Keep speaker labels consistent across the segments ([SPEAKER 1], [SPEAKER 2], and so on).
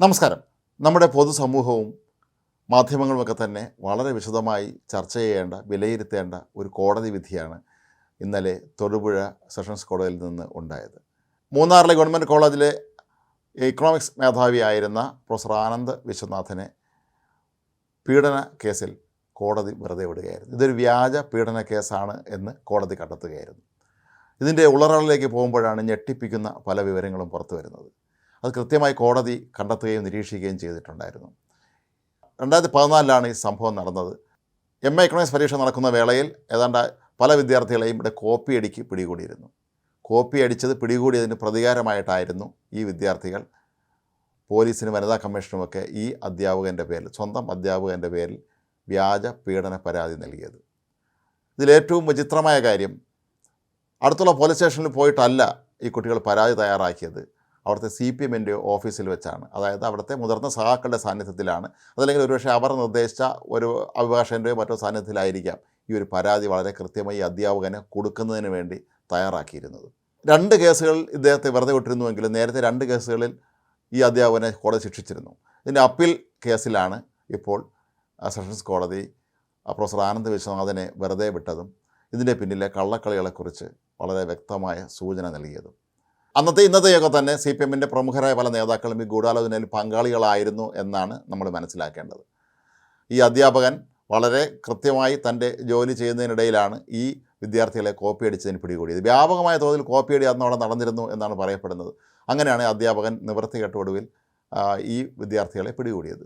[SPEAKER 1] നമസ്കാരം. നമ്മുടെ പൊതുസമൂഹവും മാധ്യമങ്ങളുമൊക്കെ തന്നെ വളരെ വിശദമായി ചർച്ച ചെയ്യേണ്ട വിലയിരുത്തേണ്ട ഒരു കോടതി വിധിയാണ് ഇന്നലെ തൊടുപുഴ സെഷൻസ് കോടതിയിൽ നിന്ന് ഉണ്ടായത്. മൂന്നാറിലെ ഗവൺമെന്റ് കോളേജിലെ ഇക്കണോമിക്സ് മേധാവിയായിരുന്ന പ്രൊഫസർ ആനന്ദ് വിശ്വനാഥനെ പീഡന കേസിൽ കോടതി വെറുതെ വിടുകയായിരുന്നു. ഇതൊരു വ്യാജ പീഡന കേസാണ് എന്ന് കോടതി കണ്ടെത്തുകയായിരുന്നു. ഇതിന്റെ ഉള്ളറകളിലേക്ക് പോകുമ്പോഴാണ് ഞെട്ടിപ്പിക്കുന്ന പല വിവരങ്ങളും പുറത്തു വരുന്നത് അത് കൃത്യമായി കോടതി കണ്ടെത്തുകയും നിരീക്ഷിക്കുകയും ചെയ്തിട്ടുണ്ടായിരുന്നു. രണ്ടായിരത്തി പതിനാലിലാണ് ഈ സംഭവം നടന്നത്. എം എ എക്കണോമിക്സ് പരീക്ഷ നടക്കുന്ന വേളയിൽ ഏതാണ്ട് പല വിദ്യാർത്ഥികളെയും ഇവിടെ കോപ്പി അടിക്ക് പിടികൂടിയിരുന്നു. കോപ്പി അടിച്ചത് പിടികൂടിയതിന് പ്രതികാരമായിട്ടായിരുന്നു ഈ വിദ്യാർത്ഥികൾ. പോലീസിനും വനിതാ കമ്മീഷനുമൊക്കെ ഈ അധ്യാപകന്റെ പേരിൽ സ്വന്തം അധ്യാപകന്റെ പേരിൽ വ്യാജ പീഡന പരാതി നൽകിയത്. ഇതിലേറ്റവും വിചിത്രമായ കാര്യം അടുത്തുള്ള പോലീസ് സ്റ്റേഷനിൽ പോയിട്ടല്ല ഈ കുട്ടികൾ പരാതി തയ്യാറാക്കിയത്. അവിടുത്തെ സി പി എമ്മിന്റെ ഓഫീസിൽ വെച്ചാണ്. അതായത് അവിടുത്തെ മുതിർന്ന സഹാക്കളുടെ സാന്നിധ്യത്തിലാണ്. അതല്ലെങ്കിൽ ഒരുപക്ഷെ അവർ നിർദ്ദേശിച്ച ഒരു അഭിഭാഷകന്റെയോ മറ്റോ സാന്നിധ്യത്തിലായിരിക്കാം ഈ ഒരു പരാതി വളരെ കൃത്യമായി അധ്യാപകന് കൊടുക്കുന്നതിന് വേണ്ടി തയ്യാറാക്കിയിരുന്നത്. രണ്ട് കേസുകൾ ഇദ്ദേഹത്തെ വെറുതെ വിട്ടിരുന്നുവെങ്കിലും നേരത്തെ രണ്ട് കേസുകളിൽ ഈ അധ്യാപകനെ കോടതി ശിക്ഷിച്ചിരുന്നു. ഇതിന്റെ അപ്പീൽ കേസിലാണ് ഇപ്പോൾ സെഷൻസ് കോടതി പ്രൊഫസർ ആനന്ദ് വിശ്വനാഥനെ വെറുതെ വിട്ടതും ഇതിന്റെ പിന്നിലെ കള്ളക്കളികളെക്കുറിച്ച് വളരെ വ്യക്തമായ സൂചന നൽകിയതും. അന്നത്തെ ഇന്നത്തെയൊക്കെ തന്നെ സി പി എമ്മിന്റെ പ്രമുഖരായ പല നേതാക്കളും ഈ ഗൂഢാലോചനയിൽ പങ്കാളികളായിരുന്നു എന്നാണ് നമ്മൾ മനസ്സിലാക്കേണ്ടത്. ഈ അധ്യാപകൻ വളരെ കൃത്യമായി തന്റെ ജോലി ചെയ്യുന്നതിനിടയിലാണ് ഈ വിദ്യാർത്ഥികളെ കോപ്പി അടിച്ചതിന് പിടികൂടിയത്. വ്യാപകമായ തോതിൽ കോപ്പിയടി അന്ന് അവിടെ നടന്നിരുന്നു എന്നാണ് പറയപ്പെടുന്നത്. അങ്ങനെയാണ് അധ്യാപകൻ നിവൃത്തി കെട്ടൊടുവിൽ ഈ വിദ്യാർത്ഥികളെ പിടികൂടിയത്.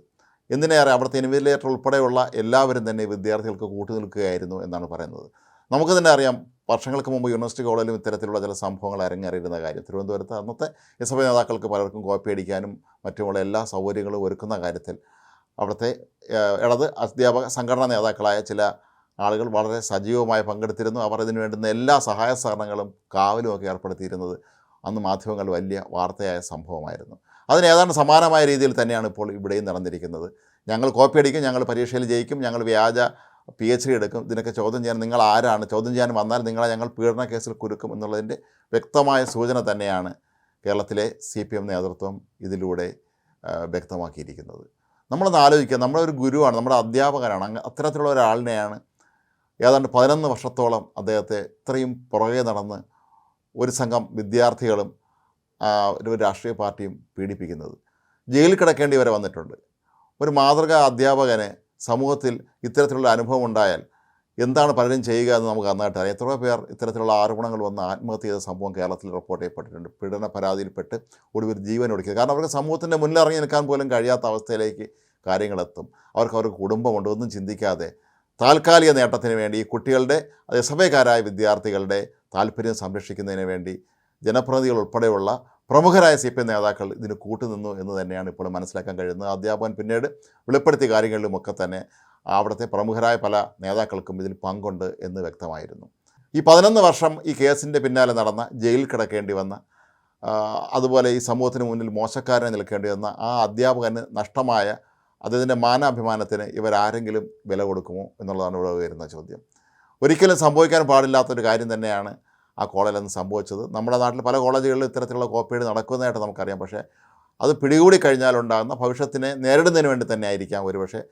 [SPEAKER 1] എന്തിനേറെ അവിടുത്തെ ഇൻവിജിലേറ്റർ ഉൾപ്പെടെയുള്ള എല്ലാവരും തന്നെ വിദ്യാർത്ഥികൾക്ക് കൂട്ടുനിൽക്കുകയായിരുന്നു എന്നാണ് പറയുന്നത്. നമുക്ക് തന്നെ അറിയാം വർഷങ്ങൾക്ക് മുമ്പ് യൂണിവേഴ്സിറ്റി കോളേജിലും ഇത്തരത്തിലുള്ള ചില സംഭവങ്ങൾ അരങ്ങേറിയിരുന്ന കാര്യം. തിരുവനന്തപുരത്ത് അന്നത്തെ എസ് എഫ് ഐ നേതാക്കൾക്ക് പലർക്കും കോപ്പി അടിക്കാനും മറ്റുമുള്ള എല്ലാ സൗകര്യങ്ങളും ഒരുക്കുന്ന കാര്യത്തിൽ അവിടുത്തെ ഇടത് അധ്യാപക സംഘടനാ നേതാക്കളായ ചില ആളുകൾ വളരെ സജീവമായി പങ്കെടുത്തിരുന്നു. അവർ ഇതിനു വേണ്ടുന്ന എല്ലാ സഹായ സഹകരണങ്ങളും കാവലുമൊക്കെ ഏർപ്പെടുത്തിയിരുന്നത് അന്ന് മാധ്യമങ്ങൾ വലിയ വാർത്തയായ സംഭവമായിരുന്നു. അതിന് ഏതാണ്ട് സമാനമായ രീതിയിൽ തന്നെയാണ് ഇപ്പോൾ ഇവിടെയും നടന്നിരിക്കുന്നത്. ഞങ്ങൾ കോപ്പി അടിക്കും ഞങ്ങൾ പരീക്ഷയിൽ ജയിക്കും ഞങ്ങൾ വ്യാജ പി എച്ച് ഡി എടുക്കും. ഇതിനൊക്കെ ചോദ്യം ചെയ്യാൻ നിങ്ങൾ ആരാണ് ചോദ്യം ചെയ്യാൻ വന്നാൽ നിങ്ങളെ ഞങ്ങൾ പീഡന കേസിൽ കുരുക്കും എന്നുള്ളതിന്റെ വ്യക്തമായ സൂചന തന്നെയാണ് കേരളത്തിലെ സി പി എം നേതൃത്വം ഇതിലൂടെ വ്യക്തമാക്കിയിരിക്കുന്നത്. നമ്മളൊന്ന് ആലോചിക്കുക. നമ്മുടെ ഒരു ഗുരുവാണ്. നമ്മുടെ അധ്യാപകനാണ്. അങ്ങ് അത്തരത്തിലുള്ള ഒരാളിനെയാണ് ഏതാണ്ട് പതിനൊന്ന് വർഷത്തോളം അദ്ദേഹത്തെ ഇത്രയും പുറകെ നടന്ന് ഒരു സംഘം വിദ്യാർത്ഥികളും ഒരു രാഷ്ട്രീയ പാർട്ടിയും പീഡിപ്പിക്കുന്നത്. ജയിലിൽ കിടക്കേണ്ടി വരെ വന്നിട്ടുണ്ട്. ഒരു മാതൃകാ അധ്യാപകന് സമൂഹത്തിൽ ഇത്തരത്തിലുള്ള അനുഭവം ഉണ്ടായാൽ എന്താണ് പലരും ചെയ്യുക എന്ന് നമുക്ക് നന്നായിട്ട് അറിയാം. എത്രയോ പേർ ഇത്തരത്തിലുള്ള ആരോപണങ്ങൾ വന്ന് ആത്മഹത്യ ചെയ്ത സംഭവം കേരളത്തിൽ റിപ്പോർട്ട് ചെയ്യപ്പെട്ടിട്ടുണ്ട്. പീഡന പരാതിയിൽപ്പെട്ട് ഒടുവിൽ ജീവൻ ഒടുക്കുക കാരണം അവർക്ക് സമൂഹത്തിന്റെ മുന്നിൽ ഇറങ്ങി നിൽക്കാൻ പോലും കഴിയാത്ത അവസ്ഥയിലേക്ക് കാര്യങ്ങളെത്തും. അവർക്ക് അവർക്ക് കുടുംബമുണ്ട്. ഒന്നും ചിന്തിക്കാതെ താൽക്കാലിക നേട്ടത്തിന് വേണ്ടി ഈ കുട്ടികളുടെ അതേസമയക്കാരായ വിദ്യാർത്ഥികളുടെ താല്പര്യം സംരക്ഷിക്കുന്നതിന് വേണ്ടി ജനപ്രതിനിധികൾ ഉൾപ്പെടെയുള്ള പ്രമുഖരായ സി പി എം നേതാക്കൾ ഇതിന് കൂട്ടുനിന്നു എന്ന് തന്നെയാണ് ഇപ്പോൾ മനസ്സിലാക്കാൻ കഴിയുന്നത്. അധ്യാപകൻ പിന്നീട് വെളിപ്പെടുത്തിയ കാര്യങ്ങളിലുമൊക്കെ തന്നെ അവിടുത്തെ പ്രമുഖരായ പല നേതാക്കൾക്കും ഇതിൽ പങ്കുണ്ട് എന്ന് വ്യക്തമായിരുന്നു. ഈ പതിനൊന്ന് വർഷം ഈ കേസിന്റെ പിന്നാലെ നടന്ന ജയിലിൽ കിടക്കേണ്ടി വന്ന അതുപോലെ ഈ സമൂഹത്തിന് മുന്നിൽ മോശക്കാരനെ നിൽക്കേണ്ടി വന്ന ആ അധ്യാപകന് നഷ്ടമായ അദ്ദേഹത്തിന്റെ മാനാഭിമാനത്തിന് ഇവരാരെങ്കിലും വില കൊടുക്കുമോ എന്നുള്ളതാണ് ഇവിടെ വരുന്ന ചോദ്യം. ഒരിക്കലും സംഭവിക്കാൻ പാടില്ലാത്തൊരു കാര്യം തന്നെയാണ് ആ കോളേജിൽ അന്ന് സംഭവിച്ചത്. നമ്മുടെ നാട്ടിൽ പല കോളേജുകളിലും ഇത്തരത്തിലുള്ള കോപ്പിയേഡ് നടക്കുന്നതായിട്ട് നമുക്കറിയാം. പക്ഷേ അത് പിടികൂടി കഴിഞ്ഞാലുണ്ടാകുന്ന ഭവിഷ്യത്തിനെ നേരിടുന്നതിന് വേണ്ടി തന്നെ ആയിരിക്കാം ഒരുപക്ഷെ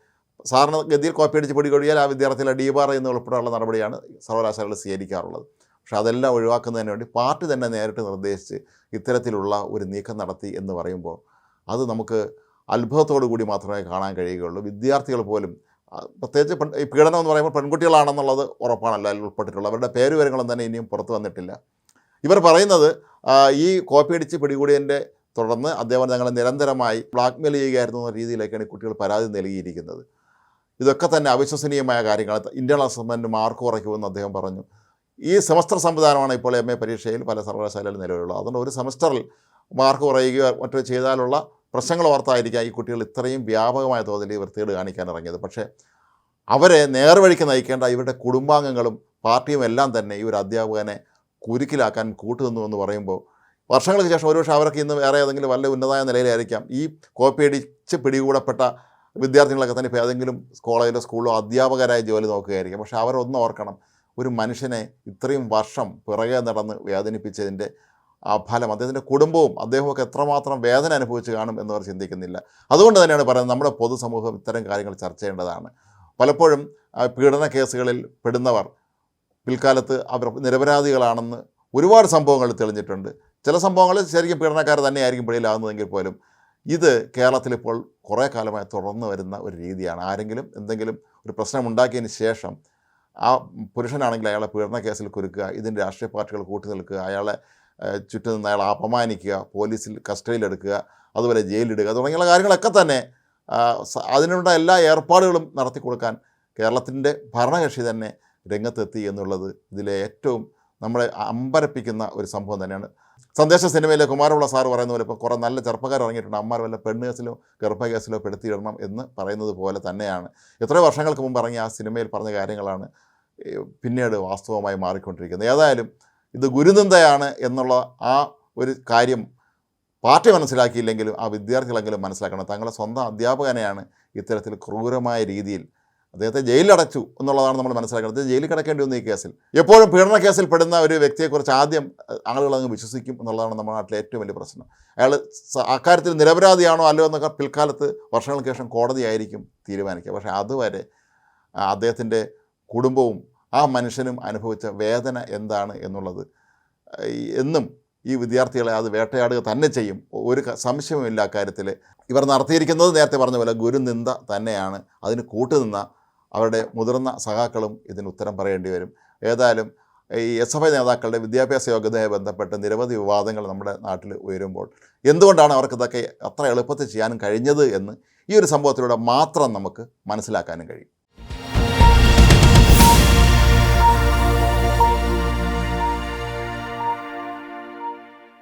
[SPEAKER 1] സാറിന് ഗതിയിൽ കോപ്പി അടിച്ച് പിടികൂടിയാൽ ആ വിദ്യാർത്ഥികളെ ഡീബാർ എന്ന് ഉൾപ്പെടെയുള്ള നടപടിയാണ് സർവകലാശാലകൾ സ്വീകരിക്കാറുള്ളത്. പക്ഷേ അതെല്ലാം ഒഴിവാക്കുന്നതിന് വേണ്ടി പാർട്ടി തന്നെ നേരിട്ട് നിർദ്ദേശിച്ച് ഇത്തരത്തിലുള്ള ഒരു നീക്കം നടത്തി എന്ന് പറയുമ്പോൾ അത് നമുക്ക് അത്ഭുതത്തോടു കൂടി മാത്രമേ കാണാൻ കഴിയുകയുള്ളൂ. വിദ്യാർത്ഥികൾ പോലും പ്രത്യേകിച്ച് പെൺ ഈ പീഡനം എന്ന് പറയുമ്പോൾ പെൺകുട്ടികളാണെന്നുള്ളത് ഉറപ്പാണല്ലോ അതിൽ ഉൾപ്പെട്ടിട്ടുള്ളത്. അവരുടെ പേര് വിവരങ്ങളും തന്നെ ഇനിയും പുറത്തു വന്നിട്ടില്ല. ഇവർ പറയുന്നത് ഈ കോപ്പി അടിച്ച് പിടികൂടിയതിന്റെ തുടർന്ന് അദ്ദേഹം ഞങ്ങളെ നിരന്തരമായി ബ്ലാക്ക്മെയിൽ ചെയ്യുകയായിരുന്നു എന്ന രീതിയിലേക്കാണ് ഈ കുട്ടികൾ പരാതി നൽകിയിരിക്കുന്നത്. ഇതൊക്കെ തന്നെ അവിശ്വസനീയമായ കാര്യങ്ങൾ. ഇന്റേണൽ അസസ്മെന്റ് മാർക്ക് കുറയ്ക്കുമെന്ന് അദ്ദേഹം പറഞ്ഞു. ഈ സെമസ്റ്റർ സംവിധാനമാണ് ഇപ്പോൾ എം എ പരീക്ഷയിൽ പല സർവകലാശാലകളിൽ നിലവിലുള്ളത്. അതുകൊണ്ട് ഒരു സെമസ്റ്ററിൽ മാർക്ക് കുറയുകയോ മറ്റോ ചെയ്താലുള്ള പ്രശ്നങ്ങൾ ഓർത്തായിരിക്കാം ഈ കുട്ടികൾ ഇത്രയും വ്യാപകമായ തോതിൽ ഈ വൃത്തികേട് കാണിക്കാൻ ഇറങ്ങിയത്. പക്ഷേ അവരെ നേർവഴിക്ക് നയിക്കേണ്ട ഇവരുടെ കുടുംബാംഗങ്ങളും പാർട്ടിയും എല്ലാം തന്നെ ഈ ഒരു അധ്യാപകനെ കുരുക്കിലാക്കാൻ കൂട്ടുനിന്നു എന്ന് പറയുമ്പോൾ വർഷങ്ങൾക്ക് ശേഷം ഒരുപക്ഷെ അവർക്ക് ഇന്ന് വേറെ ഏതെങ്കിലും വല്ല ഉന്നതമായ നിലയിലായിരിക്കാം. ഈ കോപ്പി അടിച്ച് പിടികൂടപ്പെട്ട വിദ്യാർത്ഥികളൊക്കെ തന്നെ ഇപ്പോൾ ഏതെങ്കിലും കോളേജിലോ സ്കൂളിലോ അധ്യാപകരായ ജോലി നോക്കുകയായിരിക്കും. പക്ഷേ അവരൊന്നും ഓർക്കണം ഒരു മനുഷ്യനെ ഇത്രയും വർഷം പിറകെ നടന്ന് വേദനിപ്പിച്ചതിന്റെ ആ ഫലം അദ്ദേഹത്തിന്റെ കുടുംബവും അദ്ദേഹമൊക്കെ എത്രമാത്രം വേദന അനുഭവിച്ച് കാണും എന്നവർ ചിന്തിക്കുന്നില്ല. അതുകൊണ്ട് തന്നെയാണ് പറയുന്നത് നമ്മുടെ പൊതുസമൂഹം ഇത്തരം കാര്യങ്ങൾ ചർച്ച ചെയ്യേണ്ടതാണ്. പലപ്പോഴും പീഡന കേസുകളിൽ പെടുന്നവർ പിൽക്കാലത്ത് അവർ നിരപരാധികളാണെന്ന് ഒരുപാട് സംഭവങ്ങൾ തെളിഞ്ഞിട്ടുണ്ട്. ചില സംഭവങ്ങൾ ശരിക്കും പീഡനക്കാർ തന്നെയായിരിക്കും പിടിയിലാകുന്നതെങ്കിൽ പോലും ഇത് കേരളത്തിൽ ഇപ്പോൾ കുറേ കാലമായി തുടർന്ന് വരുന്ന ഒരു രീതിയാണ്. ആരെങ്കിലും എന്തെങ്കിലും ഒരു പ്രശ്നം ഉണ്ടാക്കിയതിന് ശേഷം ആ പുരുഷനാണെങ്കിൽ അയാളെ പീഡന കേസിൽ കുരുക്കുക ഇതിന്റെ രാഷ്ട്രീയ പാർട്ടികൾ കൂട്ടി നിൽക്കുക അയാളെ ചുറ്റും നിന്ന് അയാളെ അപമാനിക്കുക പോലീസിൽ കസ്റ്റഡിയിലെടുക്കുക അതുപോലെ ജയിലിടുക തുടങ്ങിയുള്ള കാര്യങ്ങളൊക്കെ തന്നെ അതിനുള്ള എല്ലാ ഏർപ്പാടുകളും നടത്തി കൊടുക്കാൻ കേരളത്തിന്റെ ഭരണകക്ഷി തന്നെ രംഗത്തെത്തി എന്നുള്ളത് ഇതിലെ ഏറ്റവും നമ്മളെ അമ്പരപ്പിക്കുന്ന ഒരു സംഭവം തന്നെയാണ്. സന്ദേശ സിനിമയിലെ കുമാരമുള്ള സാറ് പറയുന്ന പോലെ ഇപ്പോൾ കുറേ നല്ല ചെറുപ്പക്കാർ ഇറങ്ങിയിട്ടുണ്ട്. അമ്മമാർ വല്ല പെണ്ണ് കേസിലോ ഗർഭ കേസിലോ പെടുത്തിയിടണം എന്ന് പറയുന്നത് പോലെ തന്നെയാണ്. എത്രയോ വർഷങ്ങൾക്ക് മുമ്പ് ഇറങ്ങിയ ആ സിനിമയിൽ പറഞ്ഞ കാര്യങ്ങളാണ് പിന്നീട് വാസ്തവമായി മാറിക്കൊണ്ടിരിക്കുന്നത്. ഏതായാലും ഇത് ഗുരുനിന്ദയാണ് എന്നുള്ള ആ ഒരു കാര്യം പാർട്ടി മനസ്സിലാക്കിയില്ലെങ്കിലും ആ വിദ്യാർത്ഥികളെങ്കിലും മനസ്സിലാക്കണം. തങ്ങളുടെ സ്വന്തം അധ്യാപകനെയാണ് ഇത്തരത്തിൽ ക്രൂരമായ രീതിയിൽ അദ്ദേഹത്തെ ജയിലിലടച്ചു എന്നുള്ളതാണ് നമ്മൾ മനസ്സിലാക്കുന്നത് ജയിലിൽ കിടക്കേണ്ടി വന്നു ഈ കേസിൽ. എപ്പോഴും പീഡന കേസിൽ പെടുന്ന ഒരു വ്യക്തിയെക്കുറിച്ച് ആദ്യം ആളുകൾ അങ്ങ് വിശ്വസിക്കും എന്നുള്ളതാണ് നമ്മുടെ നാട്ടിലെ ഏറ്റവും വലിയ പ്രശ്നം. അയാൾ അക്കാര്യത്തിൽ നിരപരാധിയാണോ അല്ലോ എന്നൊക്കെ പിൽക്കാലത്ത് വർഷങ്ങൾക്ക് ശേഷം കോടതിയായിരിക്കും തീരുമാനിക്കുക. പക്ഷേ അതുവരെ അദ്ദേഹത്തിന്റെ കുടുംബവും ആ മനുഷ്യനും അനുഭവിച്ച വേദന എന്താണ് എന്നുള്ളത്. എന്നും ഈ വിദ്യാർത്ഥികളെ അത് വേട്ടയാടുക തന്നെ ചെയ്യും. ഒരു സംശയവുമില്ല അക്കാര്യത്തിൽ. ഇവർ നടത്തിയിരിക്കുന്നത് നേരത്തെ പറഞ്ഞ പോലെ ഗുരുനിന്ദ തന്നെയാണ്. അതിന് കൂട്ടുനിന്ന അവരുടെ മുതിർന്ന സഹാക്കളും ഇതിന് ഉത്തരം പറയേണ്ടി വരും. ഏതായാലും ഈ എസ് എഫ് ഐ നേതാക്കളുടെ വിദ്യാഭ്യാസ യോഗ്യതയുമായി ബന്ധപ്പെട്ട് നിരവധി വിവാദങ്ങൾ നമ്മുടെ നാട്ടിൽ ഉയരുമ്പോൾ എന്തുകൊണ്ടാണ് അവർക്ക് ഇതൊക്കെ അത്ര എളുപ്പത്തിൽ ചെയ്യാനും കഴിഞ്ഞത് എന്ന് ഈ ഒരു സംഭവത്തിലൂടെ മാത്രം നമുക്ക് മനസ്സിലാക്കാനും കഴിയും.